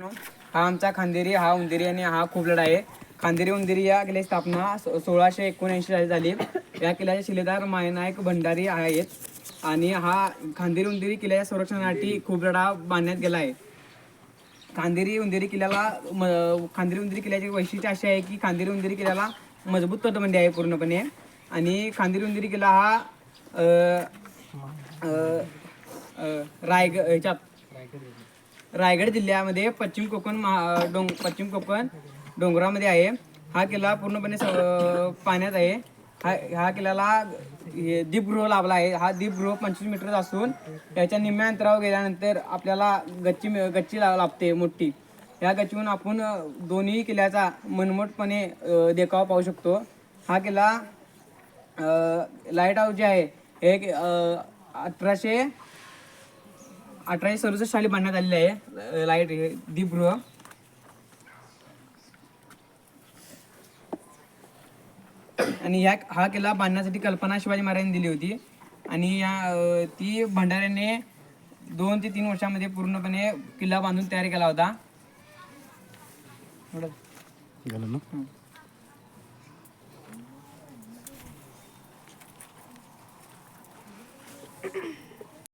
हा आमचा खांदेरी हा उंदेरी आणि हा खोबलड आहे. खांदेरी उंदेरी या किल्ल्याची स्थापना सो- सोळाशे एकोणऐंशी साली झाली. या किल्ल्याचे शिलेदार मायनायक भंडारी आहेत आणि हा खांदेरी उंदेरी किल्ल्याच्या संरक्षणासाठी खोबलडा बांधण्यात गेला आहे. खांदेरी उंदेरी किल्ल्याला म- खांदेरी उंदेरी किल्ल्याचे वैशिष्ट्य असे आहे की खांदेरी उंदेरी किल्ल्याला मजबूत तटबंदी आहे पूर्णपणे. आणि खांदेरी उंदेरी किल्ला हा अ, अ, अ, रायग रायगड जिल्ह्यामध्ये पश्चिम कोकण महा डोंग पश्चिम कोकण डोंगरामध्ये आहे. हा किल्ला पूर्णपणे स- पाण्यात आहे. हा ह्या किल्ल्याला दीपगृह लाभला आहे. हा दीपगृह पंचवीस मीटर असून त्याच्या निम्म्या अंतरावर गेल्यानंतर आपल्याला गच्ची गच्ची लाभते मोठी. या गच्चीवरून आपण दोन्ही किल्ल्याचा मनमोठपणे देखावा पाहू शकतो. हा किल्ला लाइट हाऊस जे आहे हे एक, अठराशे अठराशे सदुसष्ट साली बांधण्यात आलेले आहे. लाइट दीपगृह. आणि या हा किल्ला बांधण्यासाठी कल्पना शिवाजी महाराजांनी दिली होती. आणि या ती भंडाऱ्याने दोन ते तीन वर्षामध्ये पूर्णपणे किल्ला बांधून तयार केला होता.